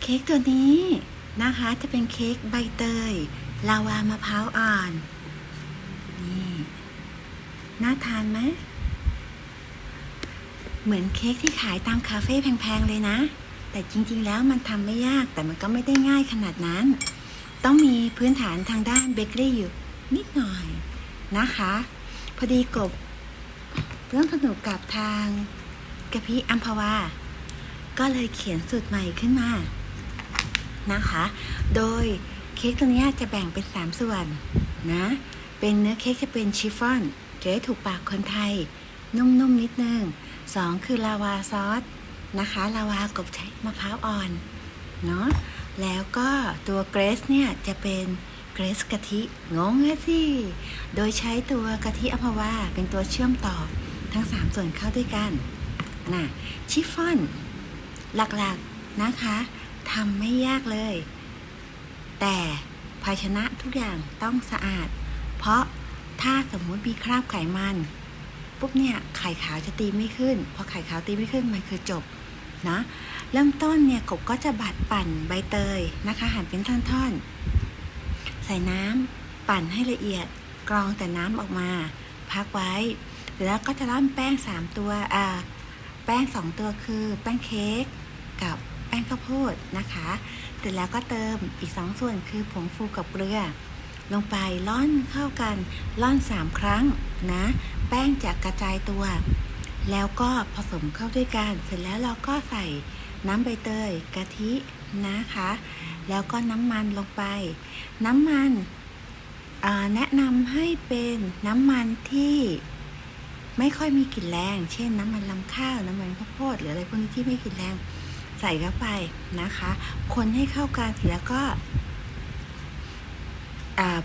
เค้กตัวนี้นะคะจะเป็นเค้กใบเตย ลาวามะพร้าวอ่อน นี่ น่าทานไหม เหมือนเค้กที่ขายตามคาเฟ่แพงๆเลยนะ แต่จริงๆแล้วมันทำไม่ยากแต่มันก็ไม่ได้ง่ายขนาดนั้น ต้องมีพื้นฐานทางด้านเบเกอรี่อยู่นิดหน่อยนะคะ พอดีกบเริ่มสนุกกับทางกะพิอัมพวา ก็เลยเขียนสูตรใหม่ขึ้นมา นะคะ โดยเค้กตัวนี้จะแบ่งเป็น 3 ส่วนนะ เป็นเนื้อเค้กจะเป็นชิฟฟ่อนจะได้ถูกปากคนไทย นุ่มๆนิดนึง 2 คือลาวาซอสนะคะลาวากบใช้มะพร้าวอ่อนเนาะแล้วก็ตัวเกรสเนี่ยจะเป็นเกรสกะทิงงเลยสิ โดยใช้ตัวกะทิอัมพวาเป็นตัวเชื่อมต่อทั้ง 3 ส่วนเข้าด้วยกันนะชิฟฟ่อนหลักๆนะคะ ทำไม่ยากเลย แต่ภาชนะทุกอย่างต้องสะอาด เพราะถ้าสมมุติมีคราบไขมัน ปุ๊บเนี่ยไข่ขาวจะตีไม่ขึ้น พอไข่ขาวตีไม่ขึ้นมันคือจบนะเริ่มต้นเนี่ยกบก็จะบัดปั่นใบเตยนะคะ หั่นเป็นท่อนๆ ใส่น้ำปั่นให้ละเอียดกรองแต่น้ำออกมา พักไว้ แล้วก็จะร่อนแป้ง 3 ตัวอ่าแป้ง 2 ตัวคือแป้งเค้กกับ แป้งข้าวโพดนะคะ เสร็จแล้วก็เติมอีก 2 ส่วนคือผงฟูกับเกลือ ลงไปร่อนเข้ากันร่อน 3 ครั้งนะ แป้งจะกระจายตัว แล้วก็ผสมเข้าด้วยกัน เสร็จแล้วเราก็ใส่น้ำใบเตยกะทินะคะ แล้วก็น้ำมันลงไป น้ำมันแนะนำให้เป็นน้ำมันที่ไม่ค่อยมีกลิ่นแรง เช่นน้ำมันลำข้าว น้ำมันข้าวโพด หรืออะไรพวกนี้ที่ไม่กลิ่นแรง ใส่เข้าไปนะคะ คนให้เข้ากันเสร็จแล้วก็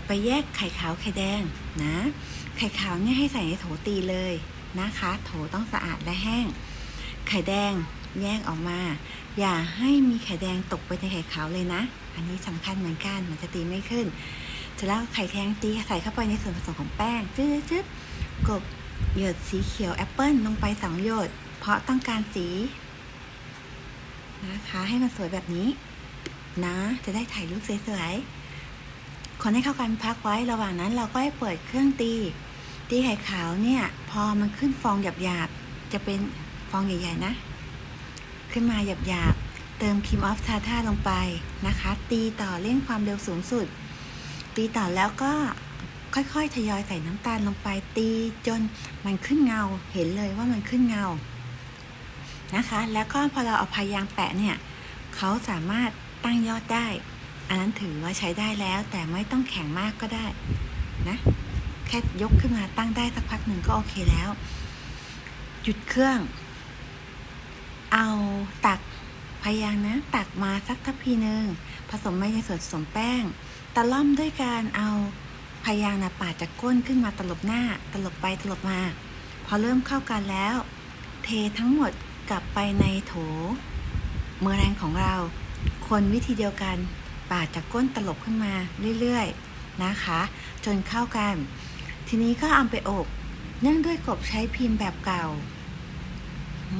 ไปแยกไข่ขาวไข่แดงนะ ไข่ขาวเนี่ยให้ใส่ในโถตีเลยนะคะ โถต้องสะอาดและแห้ง ไข่แดงแยกออกมา อย่าให้มีไข่แดงตกไปในไข่ขาวเลยนะ อันนี้สำคัญเหมือนกันมันจะตีไม่ขึ้นเสร็จแล้วไข่แดงตีใส่เข้าไปในส่วนผสมของแป้งจืดจืดกบหยดสีเขียวแอปเปิลลงไปสองหยด เพราะต้องการสี นะคะ ให้มันสวยแบบนี้ นะ จะได้ถ่ายรูปสวยๆคนให้เข้ากันพักไว้ระหว่างนั้นเราก็ให้เปิดเครื่องตี ตีไข่ขาวเนี่ย พอมันขึ้นฟองหยาบๆจะเป็นฟองใหญ่ๆนะ ขึ้นมาหยาบๆเติมครีมออฟทาท่าลงไปนะคะ ตีต่อเร่งความเร็วสูงสุด ตีต่อแล้วก็ค่อยๆ ทยอยใส่น้ำตาลลงไปตีจนมันขึ้นเงา เห็นเลยว่ามันขึ้นเงา นะคะ แล้วก็พอเราเอาพายางแปะเนี่ยเขาสามารถตั้งยอดได้ อันนั้นถือว่าใช้ได้แล้วแต่ไม่ต้องแข็งมากก็ได้นะแค่ยกขึ้นมาตั้งได้สักพักหนึ่งก็โอเคแล้ว หยุดเครื่อง เอาตักพายางนะตักมาสักทัพพีหนึ่งผสมไม่ในส่วนผสมแป้งตะล่อมด้วยการเอาพายางนะปาดจากก้นขึ้นมาตลบหน้า ตลบไปตลบมา พอเริ่มเข้ากันแล้ว เททั้งหมด กลับไปในโถ เมอแรงของเรา คนวิธีเดียวกันปาดจากก้นตลบขึ้นมาเรื่อยๆนะคะ จนเข้ากัน ทีนี้ก็เอาไปอบ เนื่องด้วยกบใช้พิมพ์แบบเก่า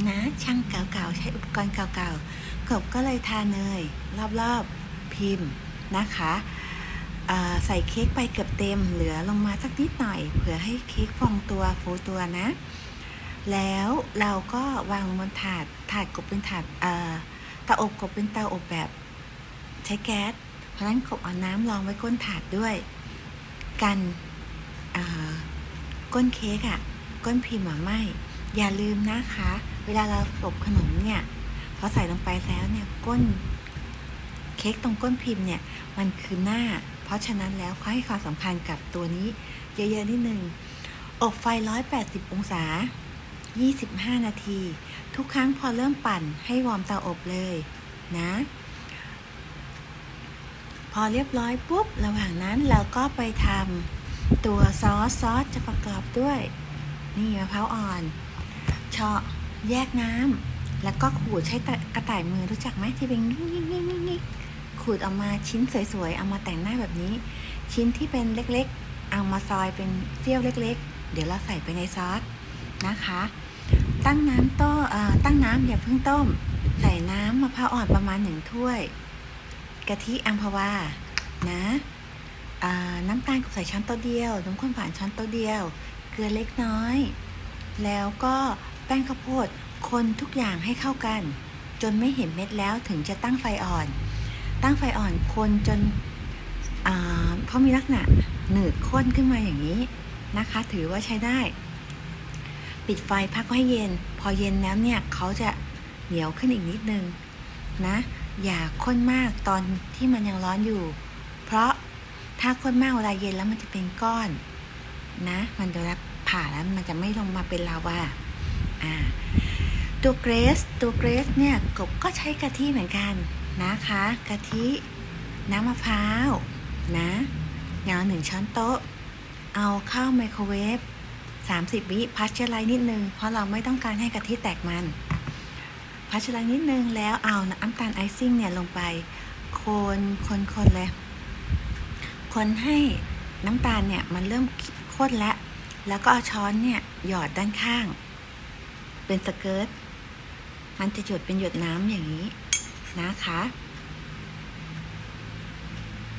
นะช่างเก่าๆใช้อุปกรณ์เก่าๆกบก็เลยทาเนยรอบๆพิมพ์นะคะใส่เค้กไปเกือบเต็มเหลือลงมาสักนิดหน่อย เผื่อให้เค้กฟองตัวฟูตัวนะ แล้วเราก็วางบนถาดถาดกบเป็นถาดเอ่อเตาอบกบเป็นเตาอบแบบใช้แก๊ส เพราะฉะนั้นกบเอาน้ำรองไว้ก้นถาดด้วย กันก้นเค้กอะ่ะ ก้นพิมพ์อะไหมอย่าลืมนะคะ เวลาเราอบขนมเนี่ยพอใส่ลงไปแล้วเนี่ยก้นเค้กตรงก้นพิมพ์เนี่ยมันคือหน้า เพราะฉะนั้นแล้วขาให้ความสำคัญกับตัวนี้ เยอะๆนิดนึงอบไฟ 180 องศา 25 นาที ทุกครั้งพอเริ่มปั่นให้วอร์มเตาอบเลยนะ พอเรียบร้อยปุ๊บ ระหว่างนั้นเราก็ไปทำตัวซอสซอสจะประกอบด้วย นี่มะพร้าวอ่อนเฉาะแยกน้ำแล้วก็ขูดใช้กระต่ายมือรู้จักไหมที่เป็นงิกงิกงิกงิกงิกขูดออกมาชิ้นสวยๆ เอามาแต่งหน้าแบบนี้ ชิ้นที่เป็นเล็กๆ เอามาซอยเป็นเสี้ยวเล็กๆ เดี๋ยวเราใส่ไปในซอส นะคะ ตั้งน้ำต้มเอ่อตั้งน้ำอย่าเพิ่งต้ม ใส่น้ำมะพร้าวอ่อนประมาณหนึ่งถ้วย กะทิอัมพวา นะน้ำตาลกับใส่ช้อนโต๊ะเดียว น้ำข้นหวานช้อนโต๊ะเดียว เกลือเล็กน้อย แล้วก็แป้งข้าวโพด คนทุกอย่างให้เข้ากัน จนไม่เห็นเม็ดแล้วถึงจะตั้งไฟอ่อน ตั้งไฟอ่อนคนจนเขามีลักษณะหนืดข้นขึ้นมาอย่างนี้นะคะ ถือว่าใช้ได้ ปิดไฟพักไว้ให้เย็น พอเย็นแล้วเนี่ยเขาจะเหนียวขึ้นอีกนิดนึงนะ อย่าข้นมากตอนที่มันยังร้อนอยู่ เพราะถ้าข้นมากเวลาเย็นแล้วมันจะเป็นก้อน นะ มันจะรับผ่าแล้วมันจะไม่ลงมาเป็นลาวาอ่าตัวเกรสตัวเกรสเนี่ยกบก็ใช้กะทิเหมือนกันนะคะกะทิน้ำมะพร้าวนะอย่างละหนึ่งช้อนโต๊ะ เอาเข้าไมโครเวฟ 30 วิพัชเชลท์นิดนึง เพราะเราไม่ต้องการให้กะทิแตกมัน พัชเชลท์นิดนึงแล้วเอาน้ำตาลไอซิ่งเนี่ยลงไป คนคนคนเลย คนให้น้ำตาลเนี่ยมันเริ่มข้นแล้ว แล้วก็เอาช้อนเนี่ยหยอดด้านข้าง เป็นสเกิร์ต มันจะหยดเป็นหยดน้ำอย่างนี้นะคะ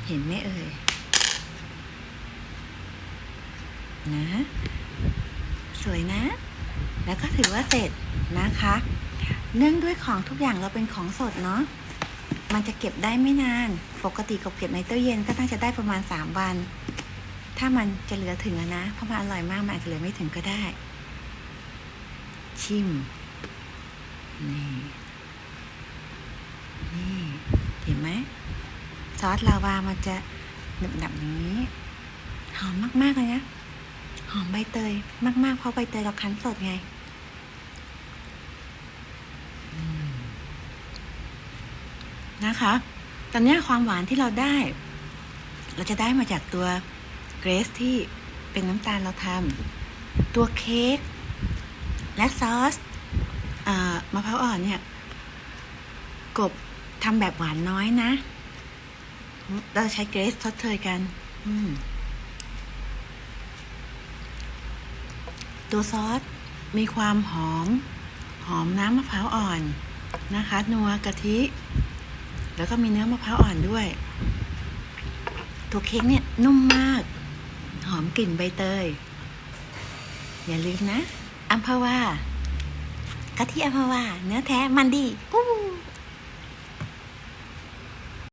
เห็นไหมเอ่ยนะ สวยนะ แล้วก็ถือว่าเสร็จนะคะ เนื่องด้วยของทุกอย่างเราเป็นของสดเนาะ มันจะเก็บได้ไม่นาน ปกติกบเก็บในตู้เย็นก็น่าจะได้ประมาณ 3 วัน ถ้ามันจะเหลือถึงนะ เพราะมันอร่อยมากมันอาจจะเหลือไม่ถึงก็ได้ ชิม นี่ นี่เห็นไหมซอสลาวามันจะหนึบหนับอย่างนี้ หอมมาก ๆ เลยนะ อมใบเตยมากๆ เพราะใบเตยเราคั้นสดไง นะคะ ตอนนี้ความหวานที่เราได้ เราจะได้มาจากตัวเกรสที่เป็นน้ำตาลเราทำตัวเค้กและซอสอามะพร้าวอ่อนเนี่ย กบทำแบบหวานน้อยนะ เราใช้เกรสทดเชยกัน อืม ตัวซอสมีความหอม หอมน้ำมะพร้าวอ่อนนะคะนัวกะทิ แล้วก็มีเนื้อมะพร้าวอ่อนด้วย ตัวเค้กเนี่ยนุ่มมาก หอมกลิ่นใบเตย อย่าลืมนะอัมพวากะทิอัมพวา เนื้อแท้มันดีอู้